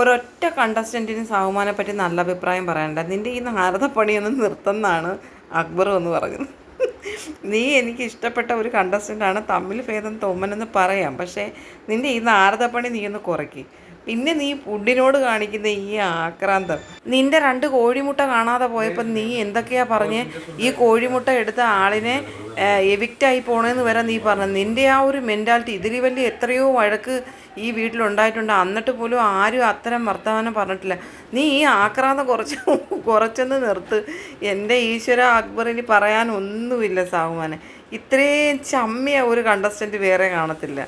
ഒരൊറ്റ കണ്ടസ്റ്റന്റിന് സാഹുമാനെ പറ്റി നല്ല അഭിപ്രായം പറയണ്ട നിന്റെ ഈ നാരദപ്പണിയൊന്നും നിർത്തുന്നതാണ് അക്ബർ എന്ന് പറഞ്ഞത്. നീ എനിക്ക് ഇഷ്ടപ്പെട്ട ഒരു കണ്ടസ്റ്റന്റാണ് തമ്മിൽ ഭേദം തോമനെന്ന് പറയാം. പക്ഷേ നിന്റെ ഈ നാരദപ്പണി നീ ഒന്ന് കുറയ്ക്ക്. പിന്നെ നീ ഫുഡിനോട് കാണിക്കുന്ന ഈ ആക്രാന്തം. നിന്റെ രണ്ട് കോഴിമുട്ട കാണാതെ പോയപ്പോൾ നീ എന്തൊക്കെയാ പറഞ്ഞ്? ഈ കോഴിമുട്ട എടുത്ത ആളിനെ എവിക്റ്റ് ആയി പോണേന്ന് വരെ നീ പറഞ്ഞു. നിന്റെ ആ ഒരു മെന്റാലിറ്റി ഇതിൽ വലിയ എത്രയോ വഴക്ക് ഈ വീട്ടിലുണ്ടായിട്ടുണ്ട്. എന്നിട്ട് പോലും ആരും അത്തരം വർത്തമാനം പറഞ്ഞിട്ടില്ല. നീ ഈ ആക്രാന്തം കുറച്ച് കുറച്ചെന്ന് നിർത്ത്. എന്റെ ഈശ്വര അക്ബറിന് പറയാനൊന്നുമില്ല സാഹുമാനെ ഇത്രയും ചമ്മിയ ഒരു കണ്ടസ്റ്റന്റ് വേറെ കാണത്തില്ല.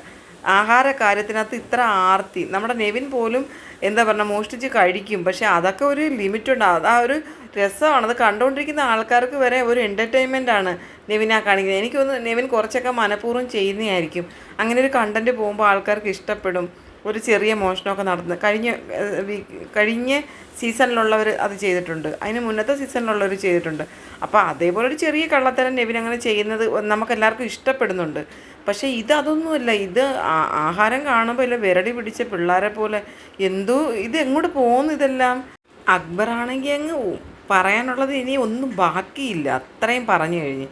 ആഹാര കാര്യത്തിനകത്ത് ഇത്ര ആർത്തി. നമ്മുടെ നെവിൻ പോലും എന്താ പറഞ്ഞാൽ മോഷ്ടിച്ച് കഴിക്കും. പക്ഷേ അതൊക്കെ ഒരു ലിമിറ്റുണ്ട്. അത് ആ ഒരു രസമാണ്. അത് കണ്ടുകൊണ്ടിരിക്കുന്ന ആൾക്കാർക്ക് വരെ ഒരു എന്റർടൈൻമെന്റ് ആണ് നെവിനാ കാണിക്കുന്നത്. എനിക്കൊന്ന് നെവിൻ കുറച്ചൊക്കെ മനഃപൂർവം ചെയ്യുന്നതായിരിക്കും. അങ്ങനെ ഒരു കണ്ടന്റ് പോകുമ്പോൾ ആൾക്കാർക്ക് ഇഷ്ടപ്പെടും. ഒരു ചെറിയ മോഷണമൊക്കെ നടന്ന് കഴിഞ്ഞ കഴിഞ്ഞ സീസണിലുള്ളവർ അത് ചെയ്തിട്ടുണ്ട്. അതിന് മുന്നത്തെ സീസണിലുള്ളവർ ചെയ്തിട്ടുണ്ട്. അപ്പോൾ അതേപോലെ ഒരു ചെറിയ കള്ളത്തരം നെവിൻ അങ്ങനെ ചെയ്യുന്നത് നമുക്കെല്ലാവർക്കും ഇഷ്ടപ്പെടുന്നുണ്ട്. പക്ഷേ ഇത് അതൊന്നുമല്ല. ഇത് ആഹാരം കാണുമ്പോൾ ഇല്ല വിരടി പിടിച്ച പിള്ളേരെ പോലെ എന്തോ ഇത് എങ്ങോട്ട് പോകുന്നു ഇതെല്ലാം? അക്ബറാണെങ്കിൽ അങ്ങ് പറയാനുള്ളത് ഇനി ഒന്നും ബാക്കിയില്ല. അത്രയും പറഞ്ഞു കഴിഞ്ഞ്.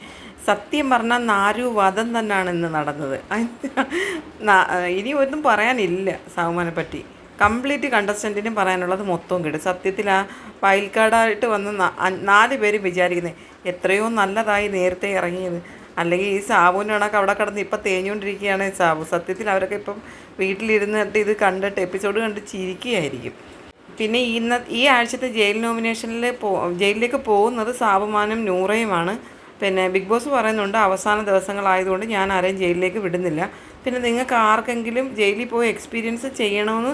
സത്യം പറഞ്ഞാൽ നാരു വധം തന്നെയാണ് ഇന്ന് നടന്നത്. ഇനി ഒന്നും പറയാനില്ല സാവുമാനെ പറ്റി. കംപ്ലീറ്റ് കണ്ടസ്റ്റന്റിനും പറയാനുള്ളത് മൊത്തവും കിട്ടും. സത്യത്തിൽ ആ വയൽക്കാടായിട്ട് വന്ന് നാല് പേര് വിചാരിക്കുന്നത് എത്രയോ നല്ലതായി നേരത്തെ ഇറങ്ങിയത്. അല്ലെങ്കിൽ ഈ സാബുവിന്റെ കണക്ക് അവിടെ കിടന്ന് ഇപ്പം തേഞ്ഞുകൊണ്ടിരിക്കുകയാണ് സാബു സത്യത്തിൽ അവരൊക്കെ ഇപ്പം വീട്ടിലിരുന്നിട്ട് ഇത് കണ്ടിട്ട് എപ്പിസോഡ് കണ്ട് ചിരിക്കുകയായിരിക്കും. പിന്നെ ഇന്ന ഈ ആഴ്ചത്തെ ജയിൽ നോമിനേഷനിൽ പോ ജയിലിലേക്ക് പോകുന്നത് സാബുമാനും നൂറയുമാണ്. പിന്നെ ബിഗ് ബോസ് പറയുന്നുണ്ട് അവസാന ദിവസങ്ങളായതുകൊണ്ട് ഞാൻ ആരെയും ജയിലിലേക്ക് വിടുന്നില്ല. പിന്നെ നിങ്ങൾക്ക് ആർക്കെങ്കിലും ജയിലിൽ പോയി എക്സ്പീരിയൻസ് ചെയ്യണമെന്ന്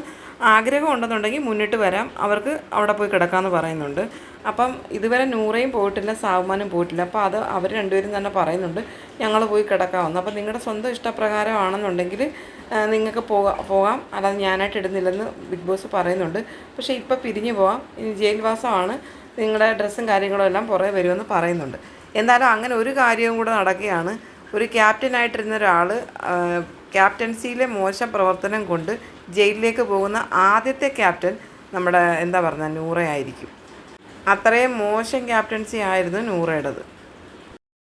ആഗ്രഹം ഉണ്ടെന്നുണ്ടെങ്കിൽ മുന്നിട്ട് വരാം. അവർക്ക് അവിടെ പോയി കിടക്കാമെന്ന് പറയുന്നുണ്ട്. അപ്പം ഇതുവരെ നൂറയും പോയിട്ടില്ല സാവുമാനും പോയിട്ടില്ല. അപ്പോൾ അത് അവർ രണ്ടുപേരും തന്നെ പറയുന്നുണ്ട് ഞങ്ങൾ പോയി കിടക്കാമെന്ന്. അപ്പോൾ നിങ്ങളുടെ സ്വന്തം ഇഷ്ടപ്രകാരമാണെന്നുണ്ടെങ്കിൽ നിങ്ങൾക്ക് പോകാം പോകാം. അല്ലാതെ ഞാനായിട്ട് ഇടുന്നില്ലെന്ന് ബിഗ് ബോസ് പറയുന്നുണ്ട്. പക്ഷേ ഇപ്പോൾ പിരിഞ്ഞു പോകാം ഇനി ജയിൽവാസമാണ്. നിങ്ങളുടെ ഡ്രസ്സും കാര്യങ്ങളും എല്ലാം പുറകെ വരുമെന്ന് പറയുന്നുണ്ട്. എന്തായാലും അങ്ങനെ ഒരു കാര്യവും കൂടെ നടക്കുകയാണ്. ഒരു ക്യാപ്റ്റനായിട്ടിരുന്ന ഒരാൾ ക്യാപ്റ്റൻസിയിലെ മോശം പ്രവർത്തനം കൊണ്ട് ജയിലിലേക്ക് പോകുന്ന ആദ്യത്തെ ക്യാപ്റ്റൻ നമ്മുടെ എന്താ പറഞ്ഞ നൂറയായിരിക്കും. അത്രയും മോശം ക്യാപ്റ്റൻസി ആയിരുന്നു നൂറയുടേത്.